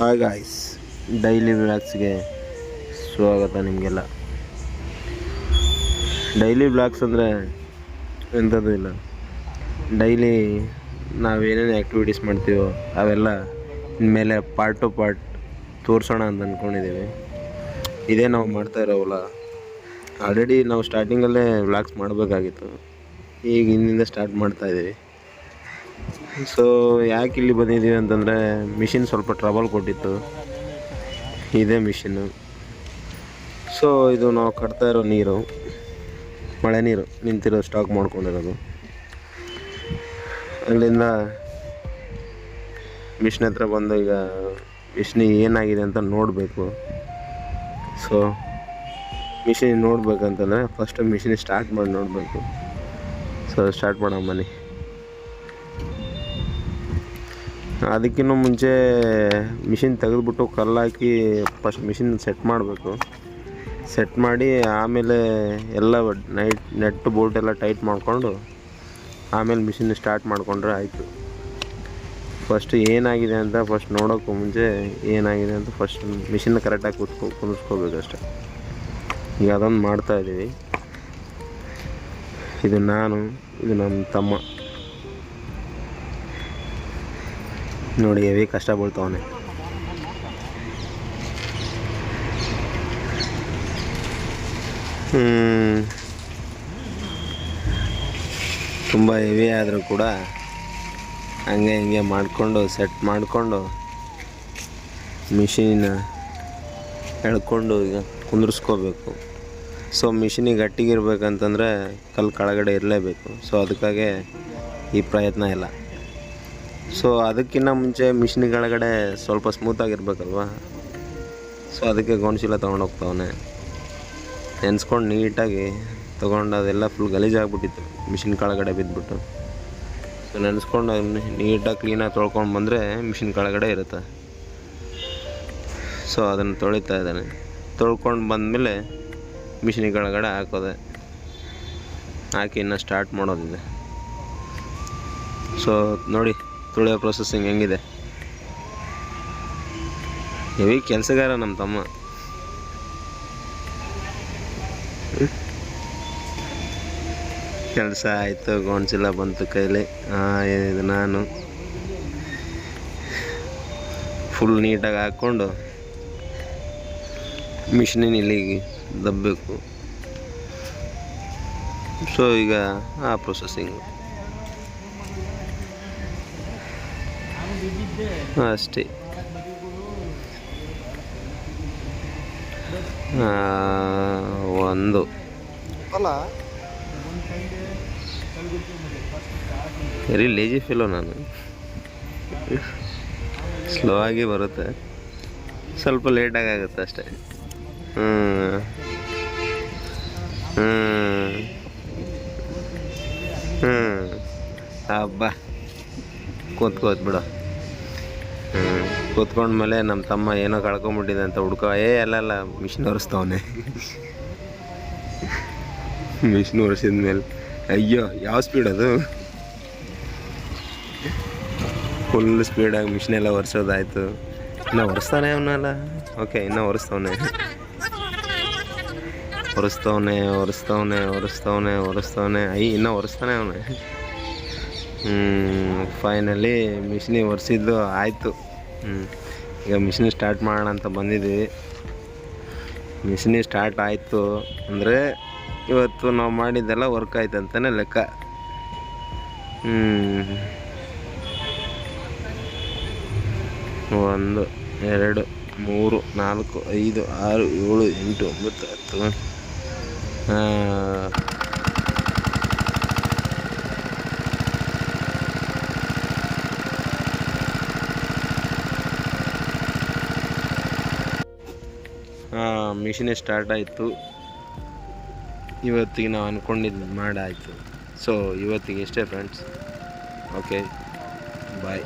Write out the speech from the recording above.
Hi guys daily ಬ್ಲಾಗ್ಸ್ಗೆ ಸ್ವಾಗತ ನಿಮಗೆಲ್ಲ. Daily vlogs ಅಂದರೆ ಎಂಥದ್ದು ಇಲ್ಲ. ಡೈಲಿ ನಾವೇನೇನು ಆ್ಯಕ್ಟಿವಿಟೀಸ್ ಮಾಡ್ತೀವೋ ಅವೆಲ್ಲ ಮೇಲೆ ಪಾರ್ಟ್ ಟು ಪಾರ್ಟ್ ತೋರಿಸೋಣ ಅಂತ ಅಂದ್ಕೊಂಡಿದ್ದೀವಿ ಇದೇ ನಾವು ಮಾಡ್ತಾ ಇರೋವಲ್ಲ. ಆಲ್ರೆಡಿ ನಾವು ಸ್ಟಾರ್ಟಿಂಗಲ್ಲೇ ವ್ಲಾಗ್ಸ್ ಮಾಡಬೇಕಾಗಿತ್ತು. ಈಗ ಹಿಂದಿಂದ ಸ್ಟಾರ್ಟ್ ಮಾಡ್ತಾ ಇದ್ದೀವಿ ಸೊ ಯಾಕೆ ಇಲ್ಲಿ ಬಂದಿದ್ದೀವಿ ಅಂತಂದರೆ ಮಿಷಿನ್ ಸ್ವಲ್ಪ ಟ್ರಬಲ್ ಕೊಟ್ಟಿತ್ತು. ಇದೇ ಮಿಷಿನ್ನು ಸೊ ಇದು ನಾವು ಕಟ್ತಾ ಇರೋ ನೀರು, ಮಳೆ ನೀರು ನಿಂತಿರೋ ಸ್ಟಾಕ್ ಮಾಡ್ಕೊಂಡಿರೋದು. ಅಲ್ಲಿಂದ ಮಿಷಿನ್ ಹತ್ರ ಬಂದು ಈಗ ಮಿಷಿನ್ ಏನಾಗಿದೆ ಅಂತ ನೋಡಬೇಕು. ಸೊ ಮಿಷಿನ್ ನೋಡಬೇಕಂತಂದರೆ ಫಸ್ಟ್ ಮಿಷಿನ್ ಸ್ಟಾರ್ಟ್ ಮಾಡಿ ನೋಡಬೇಕು. ಸೊ ಸ್ಟಾರ್ಟ್ ಮಾಡೋಣ ಬನ್ನಿ. ಅದಕ್ಕಿಂತ ಮುಂಚೆ ಮಿಷಿನ್ ತೆಗೆದ್ಬಿಟ್ಟು ಕಲ್ಲಾಕಿ ಫಸ್ಟ್ ಮಿಷಿನ್ ಸೆಟ್ ಮಾಡಬೇಕು. ಸೆಟ್ ಮಾಡಿ ಆಮೇಲೆ ಎಲ್ಲ ನೈಟ್ ನೆಟ್ ಬೋಲ್ಟ್ ಎಲ್ಲ ಟೈಟ್ ಮಾಡಿಕೊಂಡು ಆಮೇಲೆ ಮಿಷಿನ್ ಸ್ಟಾರ್ಟ್ ಮಾಡಿಕೊಂಡ್ರೆ ಆಯಿತು. ಫಸ್ಟ್ ಏನಾಗಿದೆ ಅಂತ ಫಸ್ಟ್ ನೋಡೋಕ್ಕೂ ಮುಂಚೆ ಏನಾಗಿದೆ ಅಂತ ಫಸ್ಟ್ ಮಿಷಿನ್ ಕರೆಕ್ಟಾಗಿ ಕೂತ್ಕೊ ಕುಂದಿಸ್ಕೋಬೇಕಷ್ಟೆ ಈಗ ಅದೊಂದು ಮಾಡ್ತಾಯಿದ್ದೀವಿ ಇದು ನಾನು, ಇದು ನಮ್ಮ ತಮ್ಮ. ನೋಡಿ ಹೆವಿ ಕಷ್ಟ ಬೀಳ್ತಾವನೆ ತುಂಬ ಹೆವಿ ಆದರೂ ಕೂಡ ಹಂಗೆ ಹಿಂಗೆ ಮಾಡಿಕೊಂಡು ಸೆಟ್ ಮಾಡಿಕೊಂಡು ಮಿಷಿನ ಎಳ್ಕೊಂಡು ಈಗ ಕುಂದ್ರಿಸ್ಕೋಬೇಕು. ಸೊ ಮಿಷಿನಿಗೆ ಗಟ್ಟಿಗಿರ್ಬೇಕಂತಂದರೆ ಕಲ್ಲು ಕೆಳಗಡೆ ಇರಲೇಬೇಕು. ಸೊ ಅದಕ್ಕಾಗೆ ಈ ಪ್ರಯತ್ನ ಇಲ್ಲ. ಸೊ ಅದಕ್ಕಿಂತ ಮುಂಚೆ ಮಿಷಿನ್ ಕೆಳಗಡೆ ಸ್ವಲ್ಪ ಸ್ಮೂತಾಗಿರ್ಬೇಕಲ್ವ ಸೊ ಅದಕ್ಕೆ ಗೋಣಶೀಲ ತೊಗೊಂಡು ಹೋಗ್ತಾವನೆ. ನೆನೆಸ್ಕೊಂಡು ನೀಟಾಗಿ ತೊಗೊಂಡು ಅದೆಲ್ಲ ಫುಲ್ ಗಲೀಜಾಗ್ಬಿಟ್ಟಿತ್ತು ಮಿಷಿನ್ ಕೆಳಗಡೆ ಬಿದ್ದುಬಿಟ್ಟು ಸೊ ನೆನೆಸ್ಕೊಂಡು ನೀಟಾಗಿ ಕ್ಲೀನಾಗಿ ತೊಳ್ಕೊಂಡು ಬಂದರೆ ಮಿಷಿನ್ ಕೆಳಗಡೆ ಇರುತ್ತೆ. ಸೊ ಅದನ್ನು ತೊಳಿತಾ ಇದ್ದಾನೆ. ತೊಳ್ಕೊಂಡು ಬಂದಮೇಲೆ ಮಿಷಿನ್ ಕೆಳಗಡೆ ಹಾಕೋದೆ. ಹಾಕಿ ಇನ್ನು ಸ್ಟಾರ್ಟ್ ಮಾಡೋದಿದೆ. ಸೊ ನೋಡಿ. ತುಳಿಯೋ ಪ್ರೊಸೆಸಿಂಗ್ ಹೆಂಗಿದೆ? ಹೆವಿ ಕೆಲಸಗಾರ ನಮ್ಮ ತಮ್ಮ. ಕೆಲಸ ಆಯಿತು ಗೋಣಿಲ್ಲ ಬಂತು ಕೈಲಿ. ಇದು ನಾನು. ಫುಲ್ ನೀಟಾಗಿ ಹಾಕ್ಕೊಂಡು ಮಿಷಿನಿನ ಇಲ್ಲಿಗೆ ದಬ್ಬಬೇಕು ಸೊ ಈಗ ಆ ಪ್ರೊಸೆಸಿಂಗು ಅಷ್ಟೇ. ಒಂದು. ಅಲ್ಲ. ವೆರಿ ಲೇಜಿ ಫೀಲು ನಾನು. ಸ್ಲೋ ಆಗಿ ಬರುತ್ತೆ. ಸ್ವಲ್ಪ ಲೇಟಾಗಿ ಆಗುತ್ತೆ ಅಷ್ಟೇ. ಹ್ಞೂ ಹ್ಞೂ ಹ್ಞೂ ಹಬ್ಬ. ಕೂತ್ಕೋತ್ ಬಿಡು. ಕೂತ್ಕೊಂಡ್ಮೇಲೆ ನಮ್ಮ ತಮ್ಮ ಏನೋ ಕಳ್ಕೊಂಬಿಟ್ಟಿದೆ ಅಂತ ಹುಡ್ಕೋ, ಏ, ಅಲ್ಲ ಮಿಷಿನ್ ಒರೆಸ್ತವನೆ ಮಿಷಿನ್ ಒರೆಸಿದ್ಮೇಲೆ, ಅಯ್ಯೋ, ಯಾವ ಸ್ಪೀಡ್ ಅದು? ಫುಲ್ ಸ್ಪೀಡಾಗಿ ಮಿಷಿನ್ ಎಲ್ಲ ಒರೆಸೋದಾಯ್ತು. ಇನ್ನು ಒರೆಸ್ತಾನೆ ಅವನಲ್ಲ. ಓಕೆ ಇನ್ನೂ ಒರೆಸ್ತವನೆ ಒರೆಸ್ತವನೆ ಒರೆಸ್ತವನೆ ಒರೆಸ್ತವನೆ ಒರೆಸ್ತವನೆ ಐ ಇನ್ನೂ ಒರೆಸ್ತಾನೆ ಅವನೇ. ಫೈನಲಿ ಮಿಷಿನಿಗೆ ಒರೆಸಿದ್ದು ಆಯಿತು. ಹ್ಞೂ ಈಗ ಮಿಷಿನ್ ಸ್ಟಾರ್ಟ್ ಮಾಡೋಣ ಅಂತ ಬಂದಿದ್ವಿ ಮಿಷಿನಿ ಸ್ಟಾರ್ಟ್ ಆಯಿತು ಅಂದರೆ ಇವತ್ತು ನಾವು ಮಾಡಿದ್ದೆಲ್ಲ ವರ್ಕ್ ಆಯ್ತು ಅಂತಲೇ ಲೆಕ್ಕ. ಹ್ಞೂ ಒಂದು ಎರಡು ಮೂರು ನಾಲ್ಕು ಐದು ಆರು ಏಳು ಎಂಟು ಒಂಬತ್ತು ಹತ್ತು ಆ, ಮಿಷಿನೇ ಸ್ಟಾರ್ಟ್ ಆಯಿತು. ಇವತ್ತಿಗೆ ನಾವು ಅಂದ್ಕೊಂಡಿದ್ದು ಮಾಡಾಯಿತು. ಸೊ ಇವತ್ತಿಗೆ ಇಷ್ಟೇ ಫ್ರೆಂಡ್ಸ್ ಓಕೆ ಬಾಯ್